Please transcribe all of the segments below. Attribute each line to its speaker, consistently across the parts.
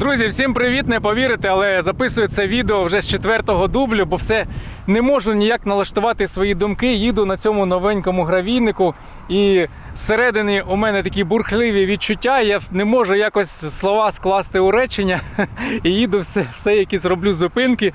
Speaker 1: Друзі, всім привіт! Не повірите, але записую це відео вже з четвертого дублю, бо все не можу ніяк налаштувати свої думки. Їду на цьому новенькому гравійнику, і зсередини у мене такі бурхливі відчуття. Я не можу якось слова скласти у речення і їду все, все якісь роблю зупинки.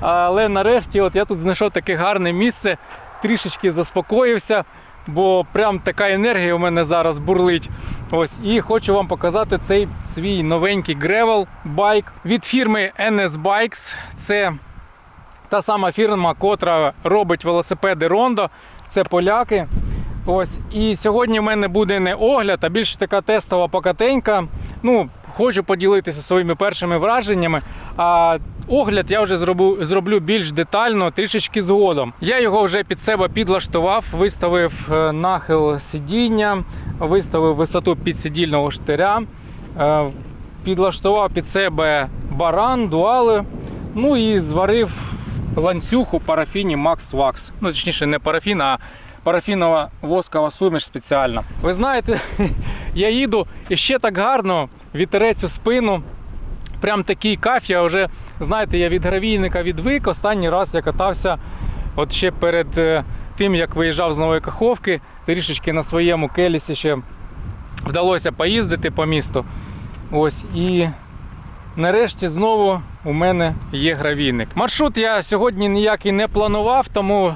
Speaker 1: Але нарешті, от я тут знайшов таке гарне місце, трішечки заспокоївся бо прям така енергія у мене зараз бурлить. Ось і хочу вам показати цей свій новенький гревел байк від фірми NS Bikes. Це та сама фірма, котра робить велосипеди Rondo. Це поляки. Ось і сьогодні в мене буде не огляд, а більше така тестова покатенька. Ну, хочу поділитися своїми першими враженнями. А огляд я вже зроблю, зроблю більш детально, трішечки згодом. Я його вже під себе підлаштував, виставив е, нахил сидіння, виставив висоту підсидільного штиря, е, підлаштував під себе баран, дуали. Ну і зварив ланцюг у парафіні Max Wax. Ну, точніше, не парафін, а парафінова воскова суміш спеціальна. Ви знаєте, я їду і ще так гарно, вітерець у спину. Прям такий кайф, я вже, знаєте, я від гравійника відвик. Останній раз я катався от ще перед е, тим, як виїжджав з Нової Каховки, трішечки на своєму келісі ще вдалося поїздити по місту. Ось і нарешті знову у мене є гравійник. Маршрут я сьогодні ніякий не планував, тому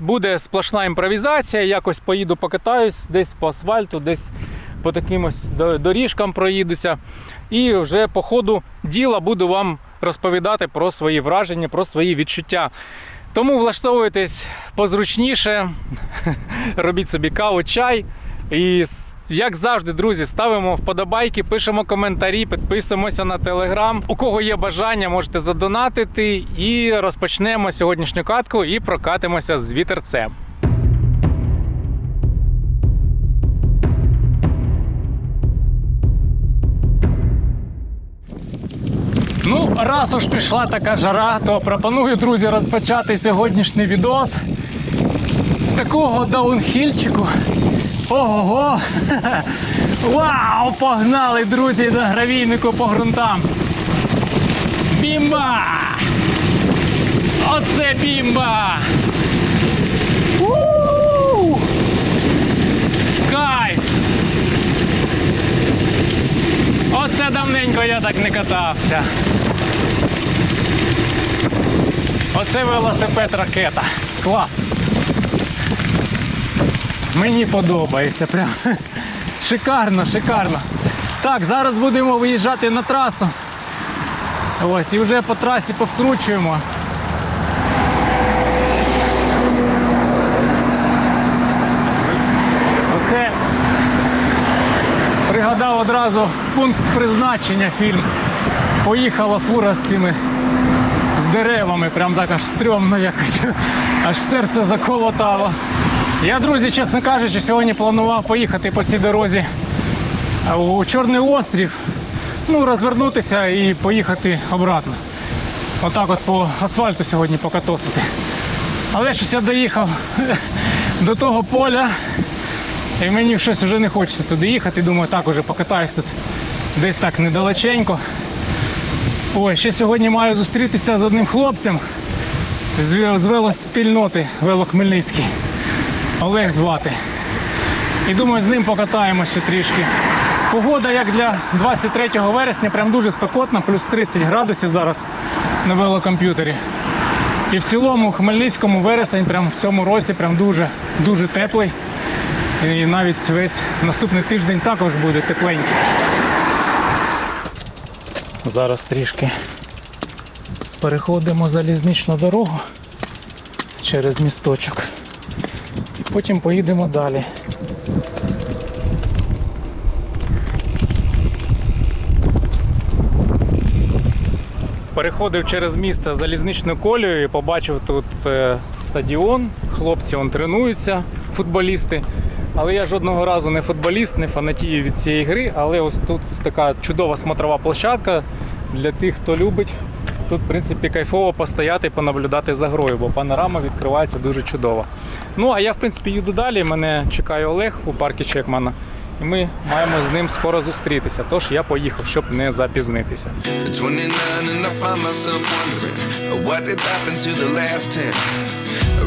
Speaker 1: буде сплошна імпровізація. Якось поїду покатаюсь, десь по асфальту, десь по таким ось доріжкам проїдуся. І вже по ходу діла буду вам розповідати про свої враження, про свої відчуття. Тому влаштовуйтесь позручніше, робіть собі каву, чай. І як завжди, друзі, ставимо вподобайки, пишемо коментарі, підписуємося на телеграм. У кого є бажання, можете задонатити. І розпочнемо сьогоднішню катку і прокатимося з вітерцем. Ну, раз уж пішла така жара, то пропоную, друзі, розпочати сьогоднішній відос з, такого даунхільчику. Ого-го! Вау! Погнали, друзі, на гравійнику по ґрунтам. Бімба! Оце бімба! У! Кайф! Оце давненько так не катався. Оце велосипед ракета. Клас. Мені подобається. Прям шикарно, шикарно. Так, зараз будемо виїжджати на трасу. Ось, і вже по трасі повкручуємо. Оце пригадав одразу пункт призначення фільм. Поїхала фура з цими з деревами, прям так аж стрьомно якось, аж серце заколотало. Я, друзі, чесно кажучи, сьогодні планував поїхати по цій дорозі у Чорний острів, ну, розвернутися і поїхати обратно. Отак от по асфальту сьогодні покатосити. Але щось я доїхав до того поля, і мені щось вже не хочеться туди їхати. Думаю, так уже покатаюсь тут десь так недалеченько. Ой, ще сьогодні маю зустрітися з одним хлопцем з, з велоспільноти Вело Хмельницький. Олег звати. І думаю, з ним покатаємося ще трішки. Погода як для 23 вересня, прям дуже спекотна, плюс 30 градусів зараз на велокомп'ютері. І в цілому у Хмельницькому вересень прям в цьому році прям дуже, дуже теплий. І навіть весь наступний тиждень також буде тепленький. Зараз трішки переходимо залізничну дорогу через місточок. І потім поїдемо далі. Переходив через місто залізничну колію і побачив тут е, стадіон. Хлопці он тренуються, футболісти. Але я жодного разу не футболіст, не фанатію від цієї гри. Але ось тут така чудова смотрова площадка для тих, хто любить. Тут, в принципі, кайфово постояти понаблюдати за грою, бо панорама відкривається дуже чудово. Ну, а я, в принципі, їду далі. Мене чекає Олег у парку Чекмана. і ми маємо з ним скоро зустрітися. Тож я поїхав, щоб не запізнитися.
Speaker 2: 29 and I find myself wondering uh, what did happen to the last 10.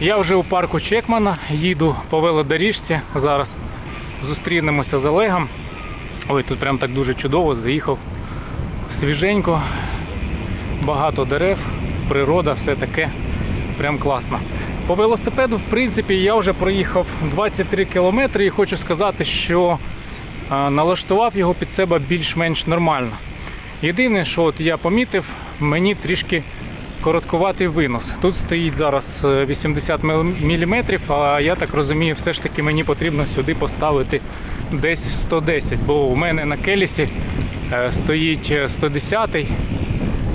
Speaker 1: Я вже у парку Чекмана, їду по велодоріжці. Зараз зустрінемося з Олегом. Ой, тут прям так дуже чудово, заїхав свіженько, багато дерев, природа, все таке. Прям класно. По велосипеду, в принципі, я вже проїхав 23 кілометри і хочу сказати, що налаштував його під себе більш-менш нормально. Єдине, що от я помітив, мені трішки короткуватий винос. Тут стоїть зараз е, 80 мм, а я так розумію, все ж таки мені потрібно сюди поставити десь 110, бо у мене на келісі е, стоїть е, 110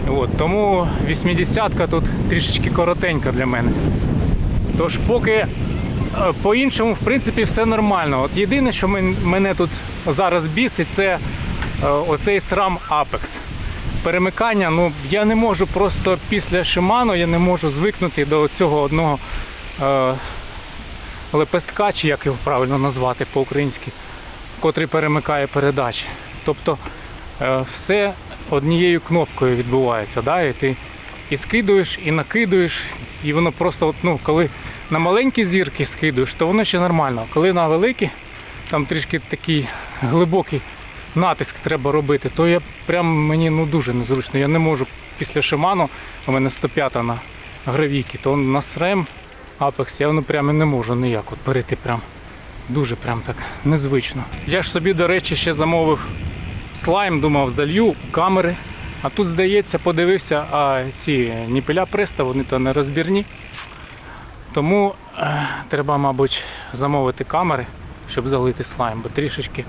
Speaker 1: От, тому 80-ка тут трішечки коротенька для мене. Тож поки е, по-іншому, в принципі, все нормально. От єдине, що мене тут зараз бісить, це е, оцей срам Apex. Перемикання, ну я не можу просто після Shimano, я не можу звикнути до цього одного е, лепестка, чи як його правильно назвати по-українськи, котрий перемикає передачі. Тобто е, все однією кнопкою відбувається. Да? І ти і скидуєш, і накидуєш, і воно просто, ну, коли на маленькі зірки скидуєш, то воно ще нормально. Коли на великі, там трішки такий глибокий натиск треба робити, то я прям мені ну, дуже незручно. Я не можу після Шиману, у мене 105 на гравійки, то на SRAM Apex я ну, прямо не можу ніяк от перейти прям. Дуже прям так незвично. Я ж собі, до речі, ще замовив слайм, думав, залью камери. А тут, здається, подивився, а ці ніпеля преста, вони то не розбірні. Тому е, треба, мабуть, замовити камери, щоб залити слайм, бо трішечки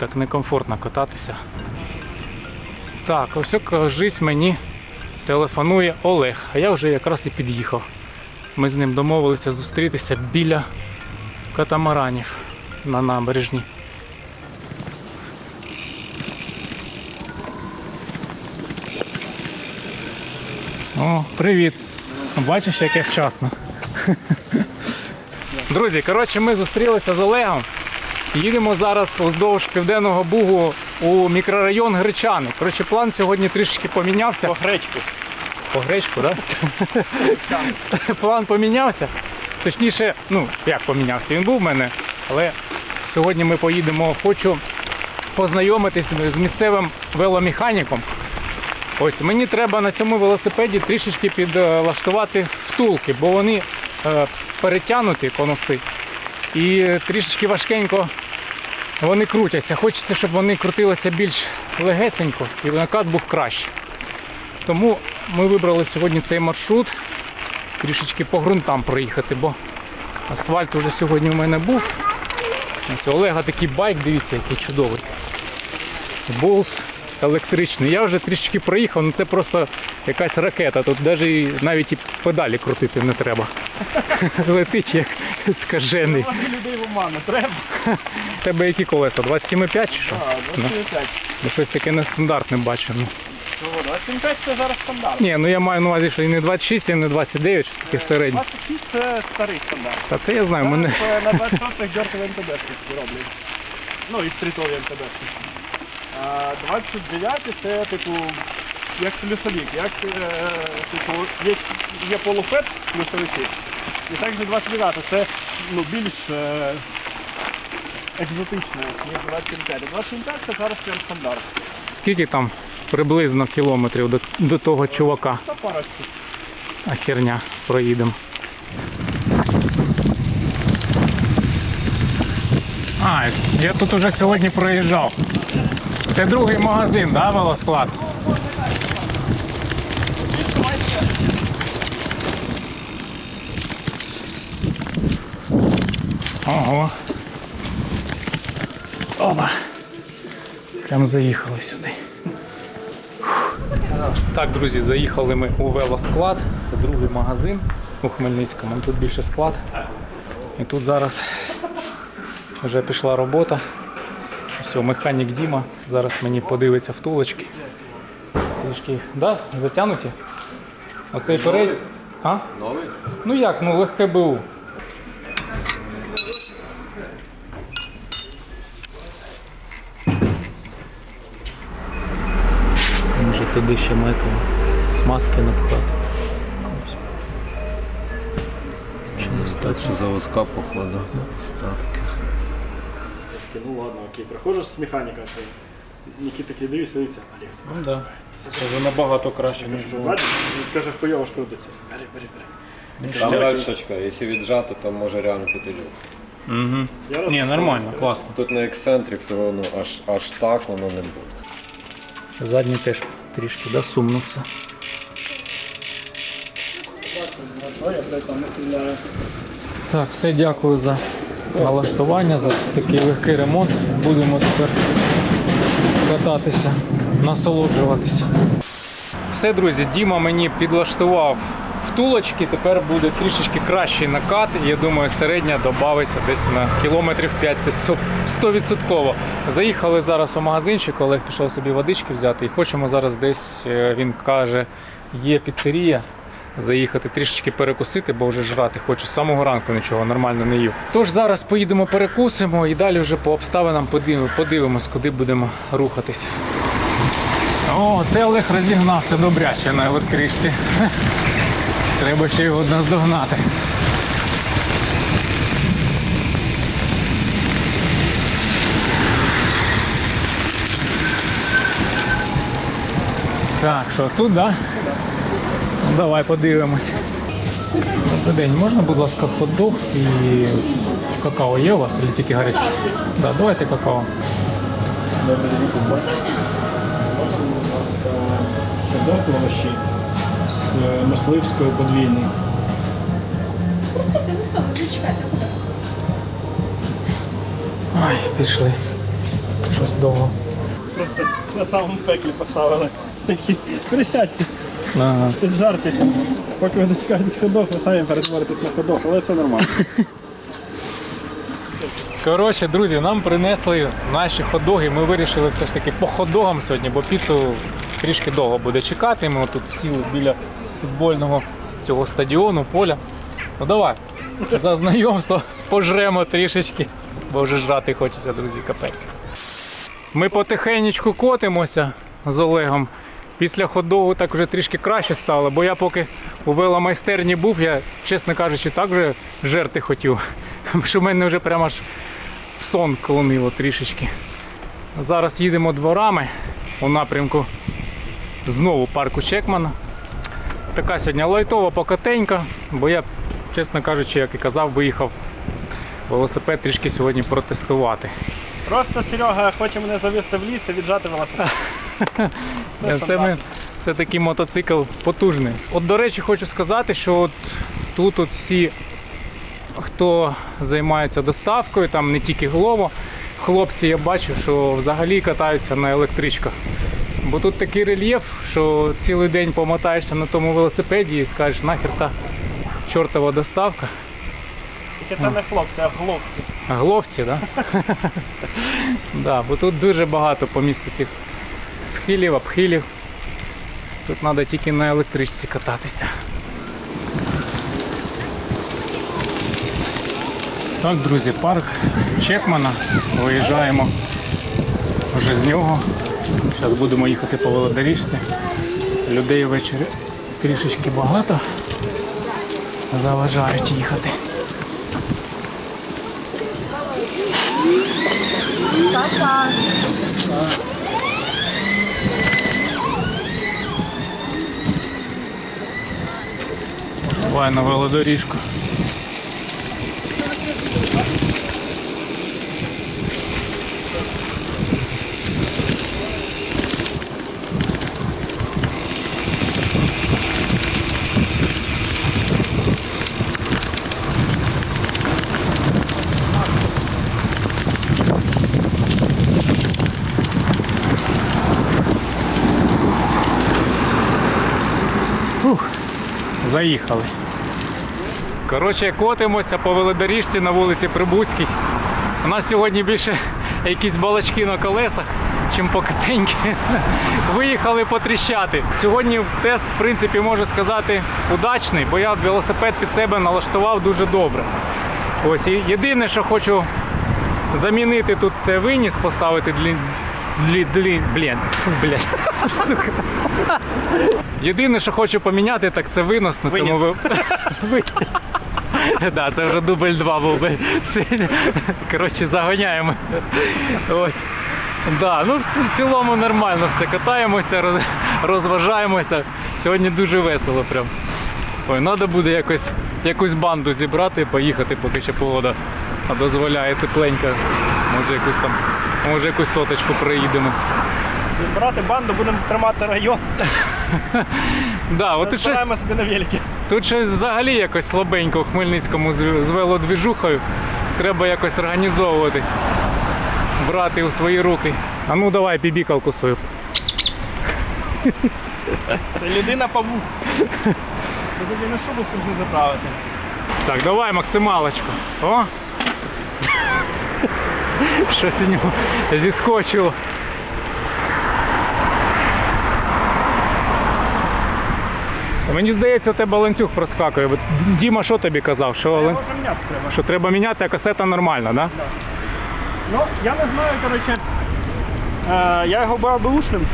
Speaker 1: так некомфортно кататися. Так, ось кажись мені телефонує Олег, а я вже якраз і під'їхав. Ми з ним домовилися зустрітися біля катамаранів на набережні. О, привіт! Бачиш, як я вчасно. Друзі, коротше, ми зустрілися з Олегом. Їдемо зараз уздовж Південного Бугу у мікрорайон Гречани. Коротше, план сьогодні трішки помінявся.
Speaker 3: По гречку.
Speaker 1: По гречку, так? Да? План помінявся. Точніше, ну, як помінявся, він був в мене, але сьогодні ми поїдемо, хочу познайомитись з місцевим веломеханіком. Ось мені треба на цьому велосипеді трішечки підлаштувати втулки, бо вони е, перетягнуті конуси. І трішечки важкенько вони крутяться. Хочеться, щоб вони крутилися більш легесенько і накат був кращий. Тому ми вибрали сьогодні цей маршрут трішечки по ґрунтам проїхати, бо асфальт уже сьогодні у мене був. Ось Олега такий байк, дивіться, який чудовий. Болс електричний. Я вже трішечки проїхав, ну це просто якась ракета. Тут навіть, навіть і педалі крутити не треба. Летить як скажений.
Speaker 3: Людей в оману треба.
Speaker 1: Тебе які колеса? 27,5 чи що?
Speaker 3: А, 25.
Speaker 1: Бо щось таке нестандартне бачу. Ну.
Speaker 3: Чого? 25 це зараз стандарт.
Speaker 1: Ні, ну я маю на увазі, що і не 26, і не 29, щось таке середнє.
Speaker 3: 26 це старий стандарт.
Speaker 1: Та це я знаю, мене.
Speaker 3: На 26-х дьортові МТБшки роблять. Ну і стрітові МТБшки. А 29 це типу як плюсовік, як е, типу є, є полуфет плюсовики. І так же 29 це ну, більш е, екзотичне, ніж 25. 25 це зараз прям стандарт.
Speaker 1: Скільки там приблизно кілометрів до, до того чувака?
Speaker 3: Та парочку.
Speaker 1: А херня, проїдемо. А, я тут уже сьогодні проїжджав. Це другий магазин, да, велосклад? Ого. Оба. Прям заїхали сюди. Так, друзі, заїхали ми у велосклад. Це другий магазин у Хмельницькому. Тут більше склад. І тут зараз вже пішла робота. О, механік Діма. Зараз мені подивиться втулочки. Трішки, да, затянуті. Оцей перед. А?
Speaker 4: Новий?
Speaker 1: Ну як, ну легке БУ. Може туди ще метал смазки напхати.
Speaker 4: Що завозка, походу. Статки.
Speaker 3: Ну ладно, окей. Приходиш з механіка, що Нікіта такий дивиться, дивиться, Олег,
Speaker 1: Ну да. Це вже набагато краще, ніж було.
Speaker 3: Він каже, хуйово ж крутиться. Бери, бери, бери.
Speaker 4: Там далі чекай, якщо віджати, то може реально піти люк.
Speaker 1: Угу. Ні, нормально, класно.
Speaker 4: Тут на ексцентрик, то ну, аж, аж так воно не буде.
Speaker 1: Задній теж трішки да, сумно. Так, все дякую за налаштування, за такий легкий ремонт. Будемо тепер кататися, насолоджуватися. Все, друзі, Діма мені підлаштував втулочки. Тепер буде трішечки кращий накат. І я думаю, середня додається десь на кілометрів 5 100%. Заїхали зараз у магазинчик, Олег пішов собі водички взяти і хочемо зараз десь, е, він каже, є піцерія. Заїхати трішечки перекусити, бо вже жрати хочу. З самого ранку нічого нормально не їв. Тож зараз поїдемо перекусимо і далі вже по обставинам подивимось, куди будемо рухатися. О, це Олег розігнався добряче на електричці. Треба ще його наздогнати. Так, що тут, да? Ну, давай подивимось. Добрий день, можна, будь ласка, хот-дог і какао є у вас, чи тільки гаряче? Да, давайте какао.
Speaker 3: Ходок овощі з е, мисливською подвійною.
Speaker 5: Присядьте за столом, зачекайте.
Speaker 1: Ой, пішли. Щось довго.
Speaker 3: Просто на самому пеклі поставили. Такі, присядьте,
Speaker 1: Ага.
Speaker 3: піджартеся. Поки ви дочекаєтесь ходок, ви самі перетворитесь на ходок, але це нормально.
Speaker 1: Коротше, друзі, нам принесли наші хот-доги. Ми вирішили все ж таки по хот-догам сьогодні, бо піцу трішки довго буде чекати. Ми тут сіли біля футбольного цього стадіону, поля. Ну давай, за знайомство пожремо трішечки, бо вже жрати хочеться, друзі, капець. Ми потихенечку котимося з Олегом. Після хот-догу так вже трішки краще стало, бо я поки у веломайстерні був, я, чесно кажучи, так вже жерти хотів. Що мене вже прямо аж сон клонило трішечки. Зараз їдемо дворами у напрямку знову парку Чекмана. Така сьогодні лайтова покатенька, бо я, чесно кажучи, як і казав, виїхав велосипед трішки сьогодні протестувати.
Speaker 3: Просто Серега хоче мене завести в ліс і віджати велосипед.
Speaker 1: Це, це, ми, це такий мотоцикл потужний. От, до речі, хочу сказати, що от тут от всі, хто займається доставкою, там не тільки Глово, хлопці, я бачу, що взагалі катаються на електричках. Бо тут такий рельєф, що цілий день помотаєшся на тому велосипеді і скажеш, нахер та чортова доставка.
Speaker 3: Тільки це не хлопці, а хлопці.
Speaker 1: Гловці, да? да, бо тут дуже багато по місту цих схилів, обхилів. Тут треба тільки на електричці кататися. Так, друзі, парк Чекмана. Виїжджаємо вже з нього. Зараз будемо їхати по велодоріжці. Людей ввечері трішечки багато. Заважають їхати. Давай на велодоріжку. Заїхали. Коротше, котимося по велодоріжці на вулиці Прибузькій. У нас сьогодні більше якісь балачки на колесах, чим покатеньки. Виїхали потріщати. Сьогодні тест, в принципі, можу сказати, удачний, бо я велосипед під себе налаштував дуже добре. Ось і єдине, що хочу замінити тут це виніс, поставити Длі... Блін, блін, сука. Єдине, що хочу поміняти, так це винос на цьому ви... Да, це вже дубль 2 був би. Все. Коротше, заганяємо. Ось. Да, ну в цілому нормально все. Катаємося, розважаємося. Сьогодні дуже весело прям. Ой, треба буде якось, якусь банду зібрати поїхати, поки ще погода дозволяє тепленька. Може якусь там, може якусь соточку проїдемо.
Speaker 3: Зібрати банду, будемо тримати район.
Speaker 1: Да, от тут щось,
Speaker 3: собі на велики.
Speaker 1: Тут щось взагалі якось слабенько у Хмельницькому з, велодвіжухою. Треба якось організовувати. Брати у свої руки. А ну давай пібікалку свою.
Speaker 3: Це людина павук. Це тобі на шубу можна заправити.
Speaker 1: Так, давай максималочку. О! Щось у нього зіскочило. Мені здається, у тебе ланцюг проскакує. Діма що тобі казав? Що, лан-
Speaker 3: міняти треба.
Speaker 1: що треба міняти, а касета нормальна, так? Да?
Speaker 3: Ну, я не знаю, коротше. Е, я його брав беушним.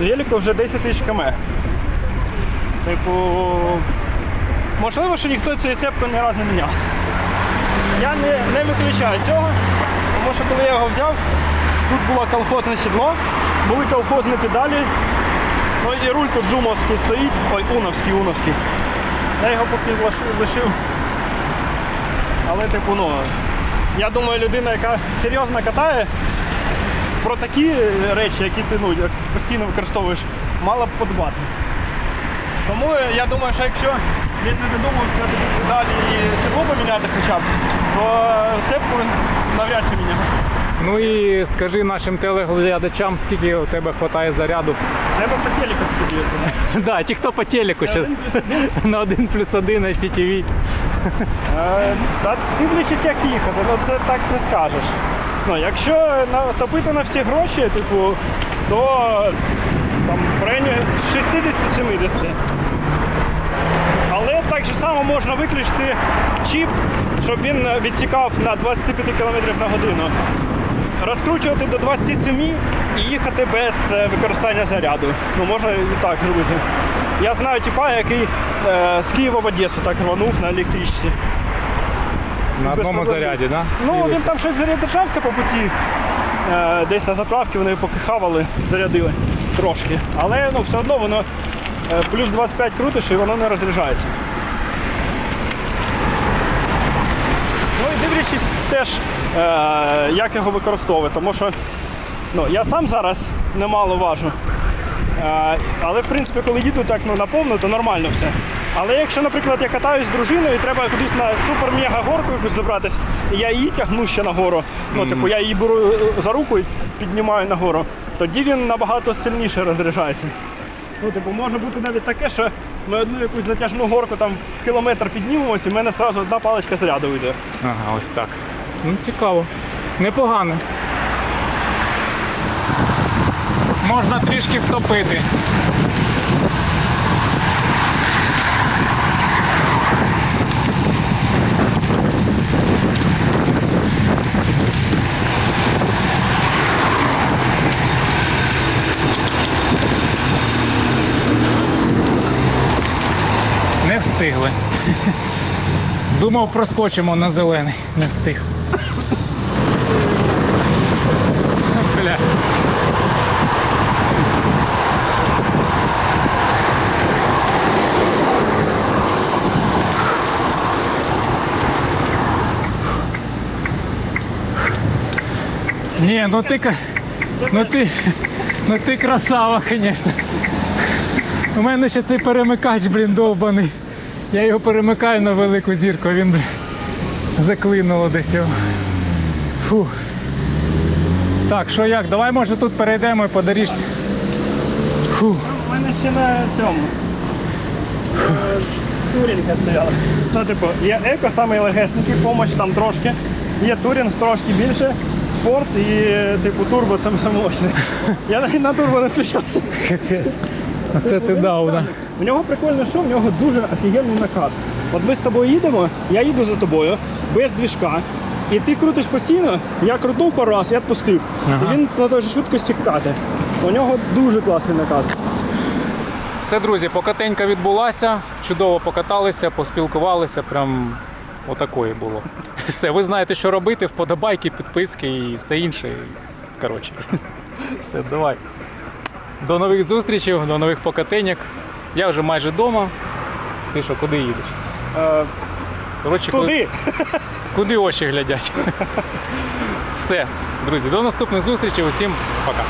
Speaker 3: Велику вже 10 тисяч км. Типу. Можливо, що ніхто цю цепку ні разу не міняв. Я не, не виключаю цього, тому що коли я його взяв, тут було колхозне сідло, були колхозні педалі. Ну і руль тут зумовський стоїть. Ой, уновський, уновський. Я його поки лишив-. Але типу, ну, я думаю, людина, яка серйозно катає, про такі речі, які ти ну, постійно використовуєш, мала б подбати. Тому я думаю, що якщо він не додумався тобі далі і седло поміняти хоча б, то цепку навряд чи міняв.
Speaker 1: Ну і скажи нашим телеглядачам, скільки у тебе вистачає заряду.
Speaker 3: Треба по телеку.
Speaker 1: Да, ті, хто по телеку ще
Speaker 3: Один плюс один.
Speaker 1: на 1 плюс 1 на CTV.
Speaker 3: Е, Та дивлячись, як їхати, ну це так не скажеш. Ну, якщо на, топити на всі гроші, типу, то там в районі 60-70. Так же само можна виключити чіп, щоб він відсікав на 25 км на годину. Розкручувати до 27 і їхати без е, використання заряду. Ну, можна і так зробити. Я знаю типа, який е, з Києва в Одесу так рванув на електричці.
Speaker 1: На
Speaker 3: Без
Speaker 1: одному
Speaker 3: проблем.
Speaker 1: заряді, да?
Speaker 3: Ну, він там щось заряджався по путі. Е, десь на заправці вони поки хавали, зарядили трошки. Але ну, все одно воно е, плюс 25 крутиш і воно не розряджається. Ну і дивлячись теж, е, як його використовувати, тому що ну, я сам зараз немало важу. Е, але в принципі, коли їду так ну, наповну, то нормально все. Але якщо, наприклад, я катаюсь з дружиною і треба кудись на супер-мега горку якусь забратись, і я її тягну ще нагору, ну, типу, я її беру е, за руку і піднімаю нагору, тоді він набагато сильніше розряджається. Ну, типу, може бути навіть таке, що ми одну якусь затяжну горку там в кілометр піднімемось, і в мене одразу одна паличка заряду вийде.
Speaker 1: Ага, ось так. Ну, цікаво. Непогано. Можна трішки втопити. Не встигли. Думав, проскочимо на зелений. Не встиг. Ні, ну ти, ну ти, ну ти красава, звісно. У мене ще цей перемикач, блін, довбаний. Я його перемикаю на велику зірку, він блін, заклинуло десь. його. Фу. Так, що як? Давай може тут перейдемо і по доріжці. Фу.
Speaker 3: У мене ще на цьому. е, турінги стояли. Ну, типу, є еко, самий легесенький, помощ там трошки. Є турінг трошки більше, спорт і типу турбо це мощний. Я навіть на турбо не включався.
Speaker 1: Капець. Оце ти дауна.
Speaker 3: У нього прикольно, що в нього дуже офігенний накат. От ми з тобою їдемо, я їду за тобою без двіжка. І ти крутиш постійно, я крутнув пару раз, я відпустив.
Speaker 1: Ага.
Speaker 3: І він на той же швидкості кати. У нього дуже класний накат.
Speaker 1: Все, друзі, покатенька відбулася, чудово покаталися, поспілкувалися, прям отакої було. Все, ви знаєте, що робити, вподобайки, підписки і все інше. Коротше, все, давай. До нових зустрічей, до нових покатеньок. Я вже майже вдома. Ти що, куди їдеш?
Speaker 3: Е,
Speaker 1: Коротше,
Speaker 3: туди.
Speaker 1: куди очі глядять. Все, друзі, до наступних зустрічей. Усім пока.